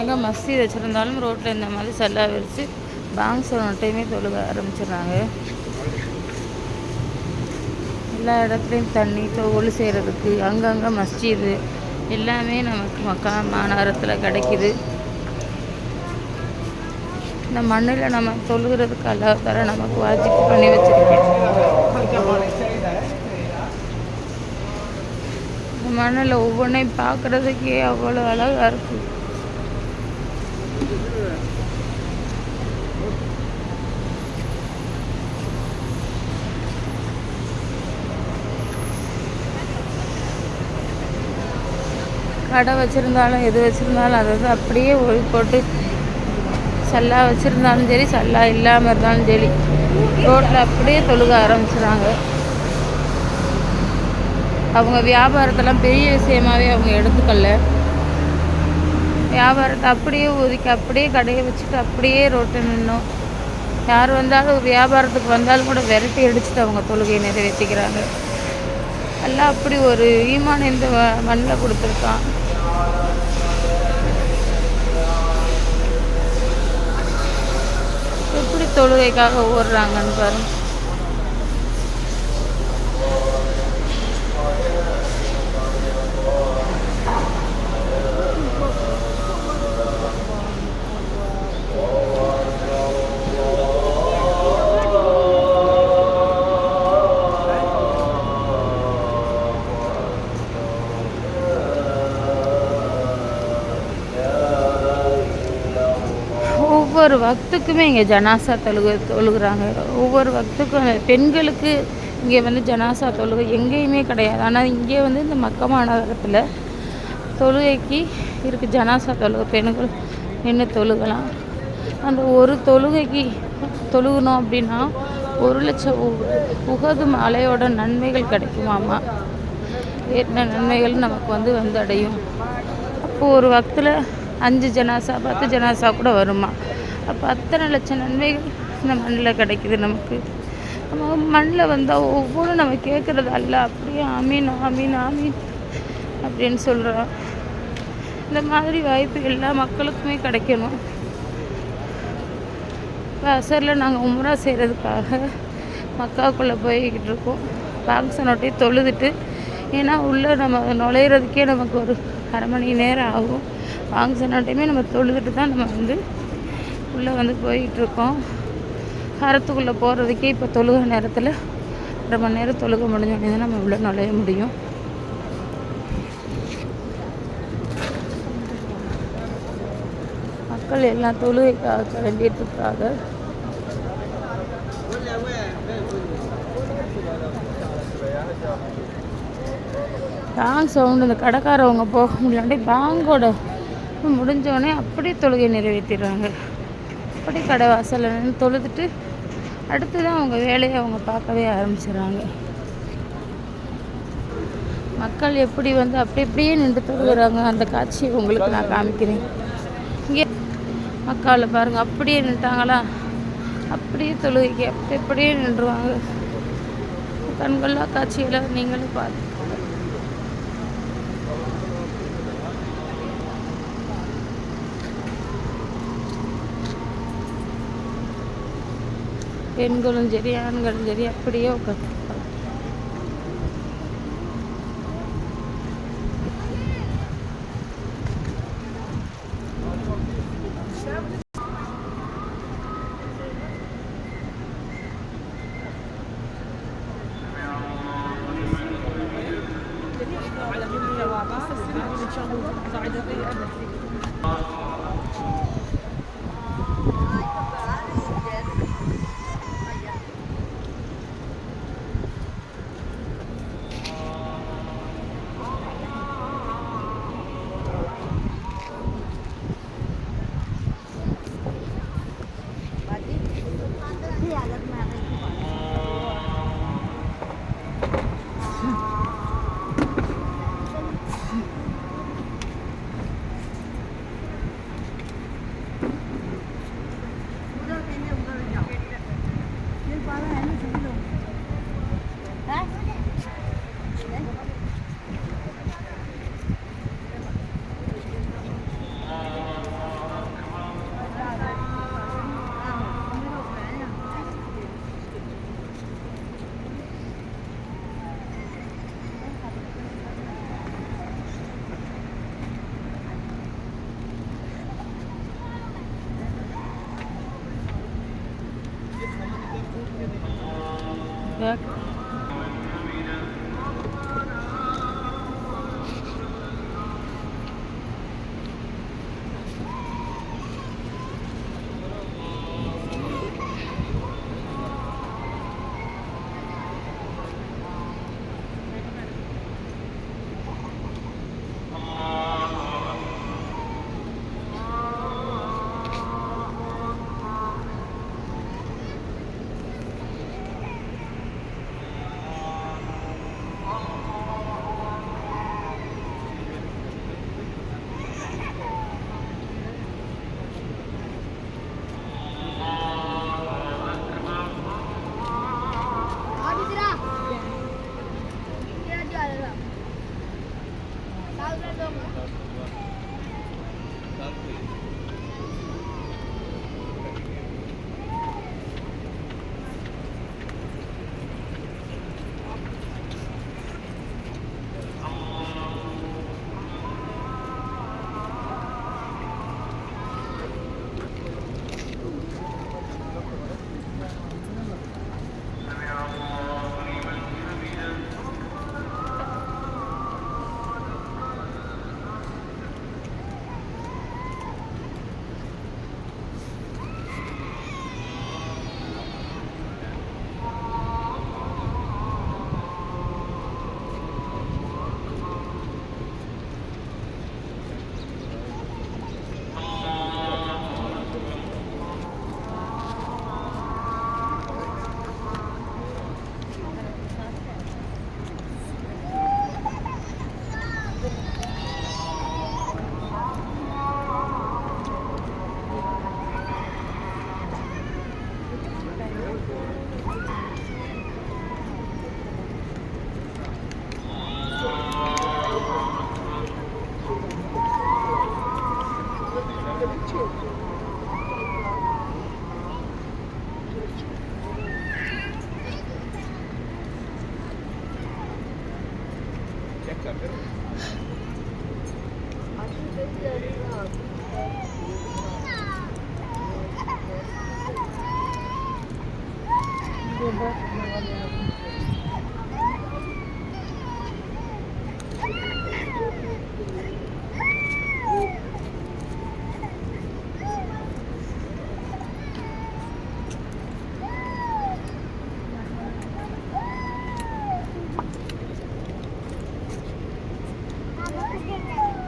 எங்கே வச்சுருந்தாலும் ரோட்டில் இந்த மாதிரி செல்லா விரித்து பாங் சொன்ன தொழுக ஆரம்பிச்சிடுறாங்க. எல்லா இடத்துலையும் தண்ணி தொழில் செய்கிறதுக்கு அங்கங்கே மஸ்ஜிது. எல்லாமே நமக்கு மக்கா மாநகரத்தில் கிடைக்குது. இந்த மண்ணில் நம்ம தொழுகிறதுக்கு அல்லா தர நமக்கு வாஜிப்பு பண்ணி வச்சிருக்கேன். இந்த மண்ணில் ஒவ்வொன்றையும் பார்க்குறதுக்கே அவ்வளோ அழகாக இருக்குது கடை வச்சுருந்தாலும் எது வச்சுருந்தாலும் அதை வந்து அப்படியே ஒழு போட்டு சல்லா வச்சுருந்தாலும் சரி சல்லா இல்லாமல் இருந்தாலும் சரி ரோட்டில் அப்படியே தொழுக ஆரம்பிச்சிடுறாங்க. அவங்க வியாபாரத்தெல்லாம் பெரிய விஷயமாவே அவங்க எடுத்துக்கல. வியாபாரத்தை அப்படியே ஒதுக்கி அப்படியே கடையை வச்சுட்டு அப்படியே ரோட்டில் நின்னோம். யார் வந்தாலும் வியாபாரத்துக்கு வந்தாலும் கூட விரட்டி அடிச்சுட்டு அவங்க தொழுகையை நிறைவேற்றிக்கிறாங்க எல்லாம் அப்படி ஒரு ஈமான் இந்த மண்ணில் கொடுத்துருக்கான். தொழுகைக்காக ஓடுறாங்கன்னு பாருங்க. ஒவ்வொரு வக்துக்குமே இங்கே ஜனாசா தொழுக தொழுகிறாங்க. ஒவ்வொரு வக்துக்கும் பெண்களுக்கு இங்கே வந்து ஜனாசா தொழுகை எங்கேயுமே கிடையாது. ஆனால் இங்கே வந்து இந்த மக்க மாநகரத்தில் தொழுகைக்கு இருக்குது ஜனாசா தொழுகை. பெண்கள் நின்று தொழுகலாம். அந்த ஒரு தொழுகைக்கு தொழுகணும் அப்படின்னா ஒரு லட்சம் உ- உகது மலையோட நன்மைகள் கிடைக்குமாமா என்ன நன்மைகள் நமக்கு வந்து வந்து அடையும் அப்போது ஒரு வக்தில் அஞ்சு ஜனாசா பத்து ஜனாசா கூட வருமா அப்போ அத்தனை லட்சம் நன்மைகள் இந்த மண்ணில் கிடைக்குது நமக்கு. நம்ம மண்ணில் வந்தால் ஒவ்வொன்றும் நம்ம கேட்குறது அல்ல. அப்படியே ஆமீன் ஆமீன் ஆமீன் அப்படின்னு சொல்கிறோம் இந்த மாதிரி வாய்ப்பு எல்லா மக்களுக்குமே கிடைக்கணும். இப்போ அசரில் நாங்கள் உம்ரா செய்கிறதுக்காக மக்காவுக்குள்ளே போய்கிட்டு இருக்கோம். பாக்ஸனோட்டையே தொழுதுட்டு ஏன்னா உள்ளே நம்ம நுழையிறதுக்கே நமக்கு ஒரு அரை மணி நேரம் ஆகும். பாங்ஸனோட்டையுமே நம்ம தொழுதுட்டு தான் நம்ம வந்து உள்ளே வந்து போயிட்டுருக்கோம். ஹரத்துக்குள்ளே போகிறதுக்கே இப்போ தொழுக நேரத்தில் ரொம்ப மணி நேரம் தொழுக முடிஞ்சோடனே தான் நம்ம உள்ளே நுழைய முடியும். மக்கள் எல்லாம் தொழுகைக்காக கிளம்பிட்டுருக்காங்க பேங்க் சவுண்டு இந்த கடைக்காரவங்க போக முடியாண்டி பேங்கோட முடிஞ்சோடனே அப்படியே தொழுகை நிறைவேற்றிடுறாங்க. அப்படி கடை வாசலில் நின்று தொழுதுட்டு அடுத்து தான் அவங்க வேலையை அவங்க பார்க்கவே ஆரம்பிச்சிடுறாங்க. மக்கள் எப்படி வந்து அப்படி அப்படியே நின்று தொழுகிறாங்க அந்த காட்சியை உங்களுக்கு நான் காமிக்கிறேன். இங்கே மக்களை பாருங்கள் அப்படியே நின்ட்டாங்களா? அப்படியே தொழுகைக்கு அப்படி அப்படியே நின்றுவாங்க. கண்கொள்ளா காட்சிகளை நீங்களும் பார்த்து பெண்களும் சரி ஆண்களும் சரி அப்படியே உட்காந்து على جميع الواقع صعد في أبد Bak 아침 2시 열리면